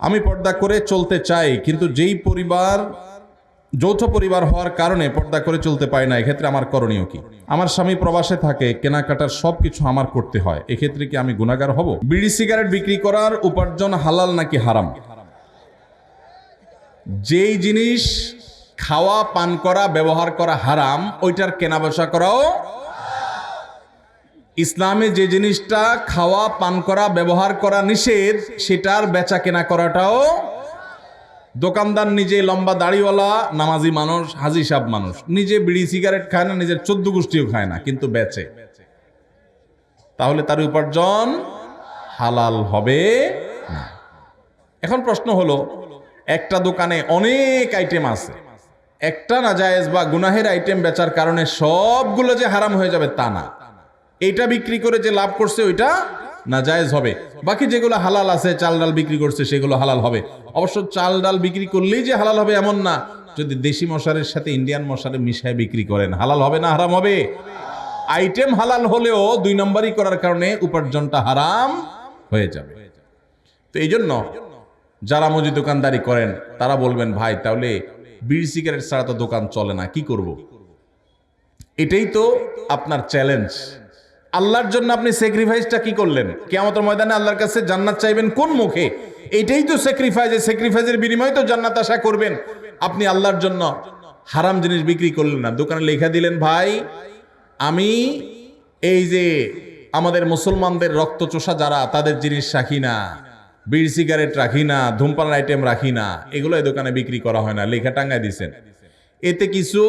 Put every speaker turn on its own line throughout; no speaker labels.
আমি পর্দা করে চলতে চাই, কিন্তু যেই পরিবার, যৌথ পরিবার হওয়ার কারণে পর্দা করে চলতে পারি না, এক্ষেত্রে আমার করণীয় কি? আমার স্বামী প্রবাসে থাকে, কেনাকাটার সব কিছু আমার করতে হয়, এক্ষেত্রে কি আমি গুণাগার হব? বিড়ি সিগারেট বিক্রি করার উপার্জন হালাল নাকি হারাম? যেই জিনিস খাওয়া, পান করা, ব্যবহার করা হারাম, ওইটার কেনা বেচা করাও ইসলামে যে জিনিসটা খাওয়া, পান করা, ব্যবহার করা নিষেধ, সেটার বেচা কেনা করাটাও দোকানদার নিজে লম্বা দাড়িওয়ালা, নামাজি মানুষ, হাজি সাহ মানুষ। নিজে বিড়ি, সিগারেট খায় না, নিজের চোদ্দ গোষ্ঠীও খায় না, কিন্তু বেচে। তাহলে তার উপার্জন হালাল হবে না। এখন প্রশ্ন হলো, একটা দোকানে অনেক আইটেম আছে। একটা নাজায়েজ বা গুনাহের আইটেম বেচার কারণে সবগুলো যে হারাম হয়ে যাবে তা না। এইটা বিক্রি করে যে লাভ করছে ওইটা নাজায়েজ হবে। বাকি যেগুলো হালাল আছে, চাল ডাল বিক্রি করছে, সেগুলো হালাল হবে। অবশ্য চাল ডাল বিক্রি করলেই যে হালাল হবে এমন না। যদি দেশি মশারের সাথে ইন্ডিয়ান মশারে মিশায় বিক্রি করেন, হালাল হবে না হারাম হবে? আইটেম হালাল হলেও দুই নম্বরই করার কারণে উপার্জনটা হারাম হয়ে যাবে। তো এই জন্য যারা মজি দোকানদারি করেন, তারা বলবেন, ভাই, তাহলে বিড়ি সিগারেট ছাড়া তো দোকান চলে না, কি করব। এটাই তো আপনার চ্যালেঞ্জ আল্লাহর জন্য আপনি স্যাক্রিফাইসটা কি করলেন? কেয়ামতের ময়দানে আল্লাহর কাছে জান্নাত চাইবেন কোন মুখে? এটাই তো স্যাক্রিফাইস স্যাক্রিফাইসের বিনিময়ে তো জান্নাত আশা করবেন। আপনি আল্লাহর জন্য হারাম জিনিস বিক্রি করলেন না। দোকানে লেখা দিলেন, ভাই, আমি এই যে আমাদের মুসলমানদের রক্ত চোষা যারা, তাদের জিনিস রাখি না। বিড়ি সিগারেট রাখি না ধূমপান আইটেম রাখি না। এগুলো এই দোকানে বিক্রি করা হয় না। লেখা টাঙ্গায় দিছেন। এতে কিছু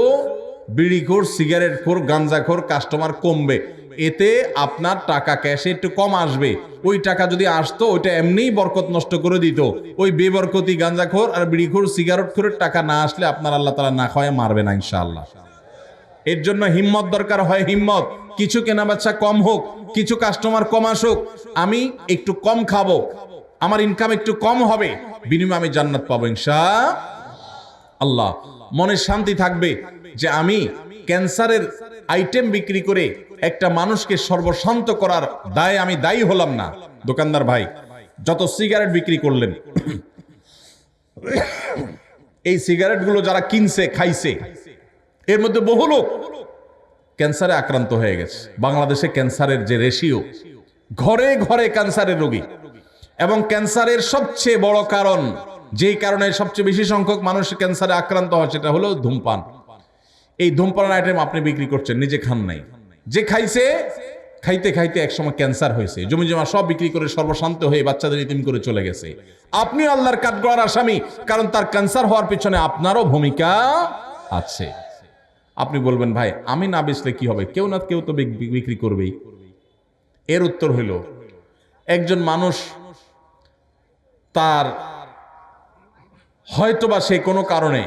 বিড়িখোর সিগারেট খোর গাঞ্জাখোর কাস্টমার কমবে। এতে আপনার টাকা ক্যাশে একটু কম আসবে। ওই টাকা যদি আসতো, ওইটা এমনিই বরকত নষ্ট করে দিত। ওই বেবরকতি গাঞ্জাখোর আর বিড়িখোর সিগারেট খোরের টাকা না আসলে আপনার আল্লাহ তালা না খাওয়ায় মারবে না ইনশাআল্লাহ। এর জন্য হিম্মত দরকার হয় হিম্মত। কিছু কেনা বাচ্চা কম হোক, কিছু কাস্টমার কম আসুক, আমি একটু কম খাব, আমার ইনকাম একটু কম হবে, বিনিময়ে আমি জান্নাত পাবো ইনশা আল্লাহ মনের শান্তি থাকবে যে আমি ক্যান্সারের আইটেম বিক্রি করে একটা মানুষকে সর্বশান্ত করার দায়ে আমি দায়ী হলাম না। দোকানদার ভাই, যত সিগারেট বিক্রি করলেন, এই সিগারেটগুলো যারা কিনছে, খাইছে, এর মধ্যে বহু লোক ক্যান্সারে আক্রান্ত হয়ে গেছে। বাংলাদেশে ক্যান্সারের যে রেশিও ঘরে ঘরে ক্যান্সারের রোগী। এবং ক্যান্সারের সবচেয়ে বড় কারণ, যেই কারণে সবচেয়ে বেশি সংখ্যক মানুষ ক্যান্সারে আক্রান্ত হয়, সেটা হলো ধূমপান। এই ধূমপান আইটেম আপনি বিক্রি করছেন, নিজে খান নাই। যে খাইছে, খাইতে খাইতে একসময় ক্যান্সার হয়েছে। জমি জমা সব বিক্রি করে সর্বশান্ত হয়ে বাচ্চাদের ইতিম করে চলে গেছে। আপনি আল্লাহর কাঠগড়ার আসামি, কারণ তার ক্যান্সার হওয়ার পিছনে আপনারও ভূমিকা আছে। আপনি বলবেন, ভাই, আমি না বেচলে কি হবে? কেউ না কেউ তো বিক্রি করবেই। এর উত্তর হইল, একজন মানুষ তার হয়তোবা সে কোনো কারণে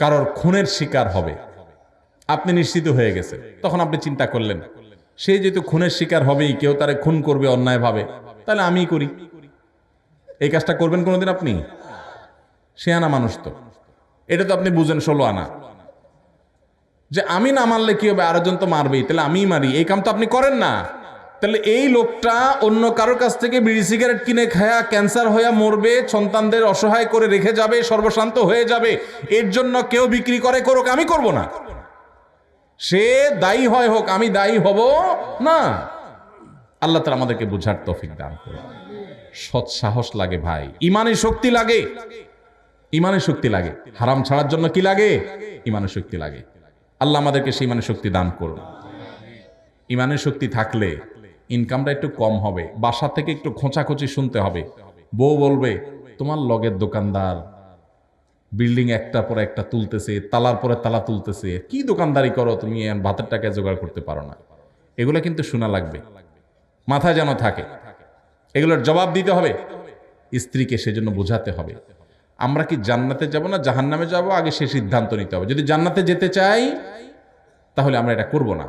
কারোর খুনের শিকার হবে। আপনি নিশ্চিত হয়ে গেছে। তখন আপনি চিন্তা করলেন, সে যেহেতু খুনের শিকার হবেই, কেউ তারে খুন করবে অন্যায়ভাবে, তাহলে আমিই করি। এই কাজটা করবেন কোনোদিন আপনি? সে আনা মানুষ তো। এটা তো আপনি বুঝেন, ষোলো আনা। যে আমি না মারলে কি হবে? আরেকজন তো মারবেই, তাহলে আমিই মারি। এই কাম তো আপনি করেন না। তাহলে এই লোকটা অন্য কারোর কাছ থেকে বিড়ি সিগারেট কিনে খায়া ক্যান্সার হয়ে মরবে, সন্তানদের অসহায় করে রেখে যাবে, সর্বশান্ত হয়ে যাবে, এর জন্য কেউ বিক্রি করে করুক, আমি করব না। সে দায়ী হয় হোক, আমি দায়ী হব না। আল্লাহ তালা আমাদেরকে বুঝার তফিক দান করুন। সৎ সাহস লাগে ভাই, ইমানের শক্তি লাগে। ইমানের শক্তি লাগে। হারাম ছাড়ার জন্য কি লাগে? ইমানের শক্তি লাগে। আল্লাহ আমাদেরকে সেই ইমানের শক্তি দান করুন। ইমানের শক্তি থাকলে ইনকামটা একটু কম হবে। বাসা থেকে একটু খোঁচাখুচি শুনতে হবে। বউ বলবে, তোমার লগের দোকানদার বিল্ডিং একটা পরে একটা তুলতেছে, তালার পরে তালা তুলতেছে। কি দোকানদারি করো তুমি? ভাতের টাকা জোগাড় করতে পারো না। এগুলো কিন্তু শোনা লাগবে। মাথায় যেন থাকে। এগুলোর জবাব দিতে হবে। স্ত্রীকে সেজন্য বোঝাতে হবে। আমরা কি জান্নাতে যাব না জাহান্নামে যাব? আগে সে সিদ্ধান্ত নিতে হবে। যদি জান্নাতে যেতে চাই, তাহলে আমরা এটা করব না।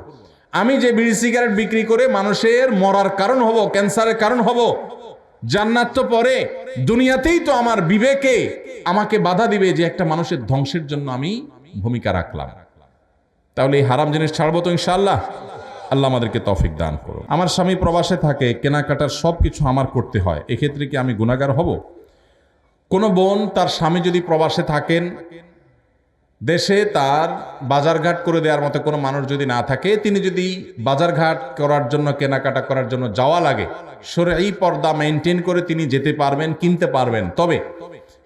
আমি যে বিড়ি সিগারেট বিক্রি করে মানুষের মরার কারণ হব, ক্যান্সারের কারণ হব, জান্নাত তো পরে। দুনিয়াতেই তো আমার বিবেকে আমাকে বাধা দিবে যে একটা মানুষের ধ্বংসের জন্য আমি ভূমিকা রাখলাম। তাহলে এই হারাম জিনিস ছাড়বো তো ইনশাল্লাহ আল্লাহ আমাদেরকে তফিক দান করো আমার স্বামী প্রবাসে থাকে, কেনাকাটার সব কিছু আমার করতে হয়, এক্ষেত্রে কি আমি গুণাগার হব? কোনো বোন তার স্বামী যদি প্রবাসে থাকেন দেশে তার বাজারঘাট করে দেওয়ার মতো কোনো মানুষ যদি না থাকে, তিনি যদি বাজারঘাট করার জন্য, কেনাকাটা করার জন্য যাওয়া লাগে সরে এই পর্দা মেনটেন করে তিনি যেতে পারবেন, কিনতে পারবেন। তবে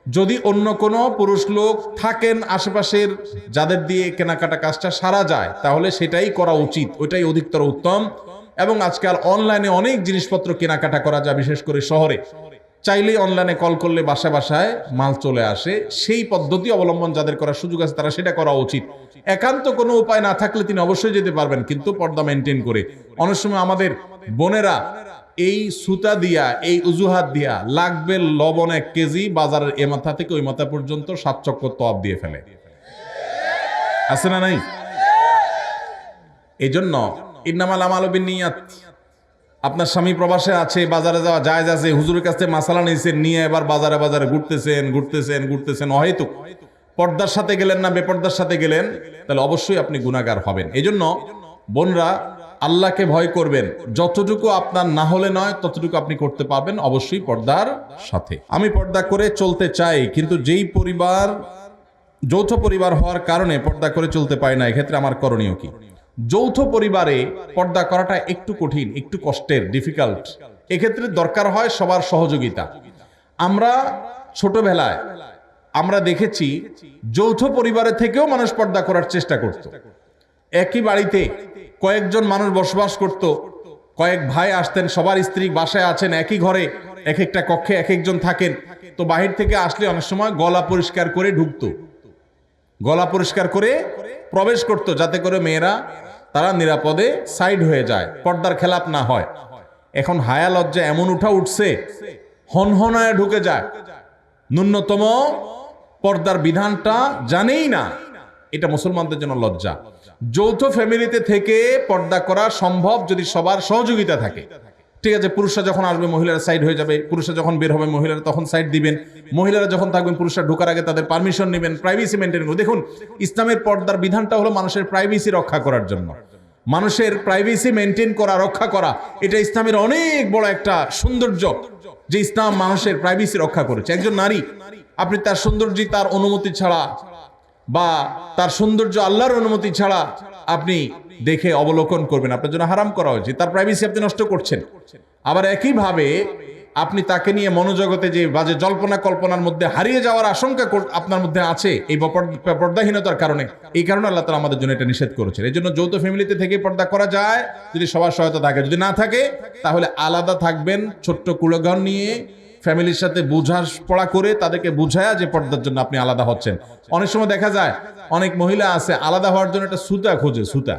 যদি অন্য কোনো পুরুষ লোক থাকেন আশেপাশের, যাদের দিয়ে কেনাকাটা কাজটা সারা যায়, তাহলে সেটাই করা উচিত, ওইটাই অধিকতর উত্তম। এবং আজকাল অনলাইনে অনেক জিনিসপত্র কেনাকাটা করা যায়, বিশেষ করে শহরে। চাইলেই অনলাইনে কল করলে বাসা বাসায় মাল চলে আসে। সেই পদ্ধতি অবলম্বন যাদের করার সুযোগ আছে, তারা সেটা করা উচিত। একান্ত কোনো উপায় না থাকলে তিনি অবশ্যই যেতে পারবেন, কিন্তু পর্দা মেনটেন করে। অনেক সময় আমাদের বোনেরা এই সুতা দিয়া, এই উজুহাত দিয়া লাগবে লবণ এক কেজি বাজারের এ মাথা থেকে ওই মাথা পর্যন্ত সাত চক্কর তপ দিয়ে ফেলে। আছে না নাই? এই জন্য ইন্নামাল আমাল নিয়াত। আপনার স্বামী প্রবাসে আছে, বাজারে যাওয়া যায় আছে, হুজুরের কাছ থেকে মাসালা নিয়েছেন, নিয়ে এবার বাজারে বাজারে ঘুরতেছেন ঘুরতেছেন ঘুরতেছেন, অহেতুক। পর্দার সাথে গেলেন না, বেপর্দার সাথে গেলেন, তাহলে অবশ্যই আপনি গুণাগার হবেন। এই জন্য বোনরা, আল্লাহকে ভয় করবেন। যতটুকু আপনার না হলে নয়, ততটুকু আপনি করতে পারবেন অবশ্যই পর্দার সাথে। আমি পর্দা করে চলতে চাই, কিন্তু যেই পরিবার, যৌথ পরিবার হওয়ার কারণে পর্দা করে চলতে পারি না, এক্ষেত্রে আমার করণীয় কি? যৌথ পরিবারে পর্দা করাটা একটু কঠিন, একটু কষ্টের ডিফিকাল্ট এক্ষেত্রে দরকার হয় সবার সহযোগিতা। আমরা ছোটবেলায় আমরা দেখেছি যৌথ পরিবারের থেকেও মানুষ পর্দা করার চেষ্টা করত। একই বাড়িতে কয়েকজন মানুষ বসবাস করত। কয়েক ভাই আসতেন, সবার স্ত্রী বাসায় আছেন, একই ঘরে এক একটা কক্ষে এক একজন থাকেন। তো বাহির থেকে আসলে অনেক সময় গলা পরিষ্কার করে ঢুকতো। গলা পরিষ্কার করে প্রবেশ করত যাতে করে মেয়েরা তারা নিরাপদে সাইড হয়ে যায়, পর্দার খেলাপ না হয়। এখন হায়া লজ্জা এমন উঠা উঠছে, হনহনায় ঢুকে যায়। ন্যূনতম পর্দার বিধানটা জানেই না, এটা মুসলমানদের জন্য লজ্জা। যৌথ ফ্যামিলিতে থেকে পর্দা করা সম্ভব যদি সবার সহযোগিতা থাকে। ঠিক আছে, পুরুষরা যখন আসবে, মহিলারা সাইড হয়ে যাবে। পুরুষরা যখন বের হবে, মহিলারা তখন সাইড দিবেন। মহিলারা যখন থাকবেন, পুরুষরা ঢোকার আগে তাদের পারমিশন নেবেন প্রাইভেসি মেনটেন করবেন দেখুন, ইসলামের পর্দার বিধানটা হলো মানুষের প্রাইভেসি রক্ষা করার জন্য। মানুষের প্রাইভেসি মেনটেন করা, রক্ষা করা, এটা ইসলামের অনেক বড় একটা সৌন্দর্য যে ইসলাম মানুষের প্রাইভেসি রক্ষা করেছে। একজন নারী, আপনি তার সৌন্দর্য তার অনুমতি ছাড়া বা তার সৌন্দর্য আল্লাহর অনুমতি ছাড়া আপনি দেখে অবলোকন করবেন। আপনার জন্য হারাম করা হয়েছে। তার প্রাইভেসি আপনি নষ্ট করছেন। আবার একইভাবে আপনি তাকে নিয়ে মনোজগতে যে বাজে জল্পনা কল্পনার মধ্যে হারিয়ে যাওয়ার আশঙ্কা আপনার মধ্যে আছে, এই পর্দাহীনতার কারণে, এই কারণে আল্লাহ তালা আমাদের জন্য এটা নিষেধ করেছেন। এই জন্য যৌথ ফ্যামিলিতে থেকে পর্দা করা যায়। যদি সবার সহায়তা থাকে, যদি না থাকে, তাহলে আলাদা থাকবেন ছোট্ট কুলঘর নিয়ে ফ্যামিলির সাথে পড়া করে তাদেরকে বুঝায়া যে পর্দার জন্য আপনি আলাদা হচ্ছেন। অনেক সময় দেখা যায়, অনেক মহিলা আছে, আলাদা হওয়ার জন্য একটা সুতা খোঁজে, সুতা।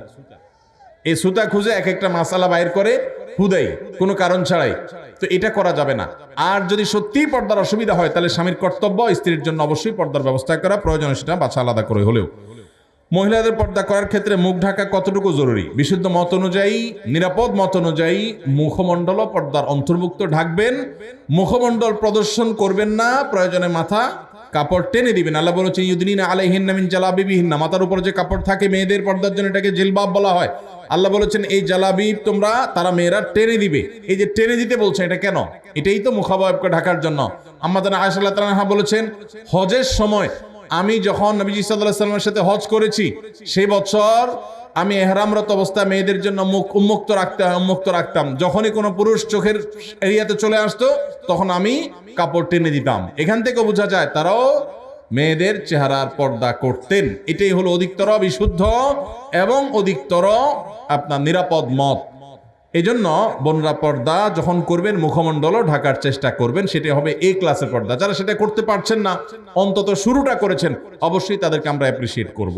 এই সুতা খুঁজে এক একটা মাসালা বাইর করে, হুদাই, কোনো কারণ ছাড়াই। তো এটা করা যাবে না। আর যদি সত্যিই পর্দার অসুবিধা হয়, তাহলে স্বামীর কর্তব্য, স্ত্রীর জন্য অবশ্যই পর্দার ব্যবস্থা করা প্রয়োজন, সেটা বাছা আলাদা করে হলেও। মহিলাদের পর্দা করার ক্ষেত্রে মুখ ঢাকা কতটুকু জরুরি? বিশুদ্ধ মত অনুযায়ী, নিরাপদ মত অনুযায়ী মুখমণ্ডল পর্দার অন্তর্ভুক্ত ঢাকবেন। মুখমণ্ডল প্রদর্শন করবেন না, প্রয়োজনে মাথা, কাপড় টেনে দিবেন। আল্লাহ বলেছেন ইউদিন আলাইহিন্না মিন জালাবিবিহিন্না। মাথার উপর যে কাপড় থাকে মেয়েদের পর্দার জন্য এটাকে জিলবাব বলা হয়। আল্লাহ বলেছেন, এই জালাবিব তোমরা, তারা মেয়েরা টেনে দিবে। এই যে টেনে দিতে বলছেন এটা কেন? এটাই তো মুখাবয়বকে ঢাকার জন্য। আমাদের আয়সাল্লাহ বলেছেন, হজের সময় আমি যখন নবীজি সাল্লাহ সাল্লামের সাথে হজ করেছি, সেই বছর আমি এহরামরত অবস্থায় মেয়েদের জন্য মুখ উন্মুক্ত রাখতে উন্মুক্ত রাখতাম। যখনই কোনো পুরুষ চোখের এরিয়াতে চলে আসতো, তখন আমি কাপড় টেনে দিতাম। এখান থেকে বোঝা যায় তারাও মেয়েদের চেহারার পর্দা করতেন। এটাই হলো অধিকতর বিশুদ্ধ এবং অধিকতর আপনার নিরাপদ মত। এই জন্য বনরা পর্দা যখন করবেন, মুখমণ্ডলও ঢাকার চেষ্টা করবেন, সেটি হবে এ ক্লাসের পর্দা। যারা সেটা করতে পারছেন না, অন্তত শুরুটা করেছেন, অবশ্যই তাদেরকে আমরা অ্যাপ্রিসিয়েট করব।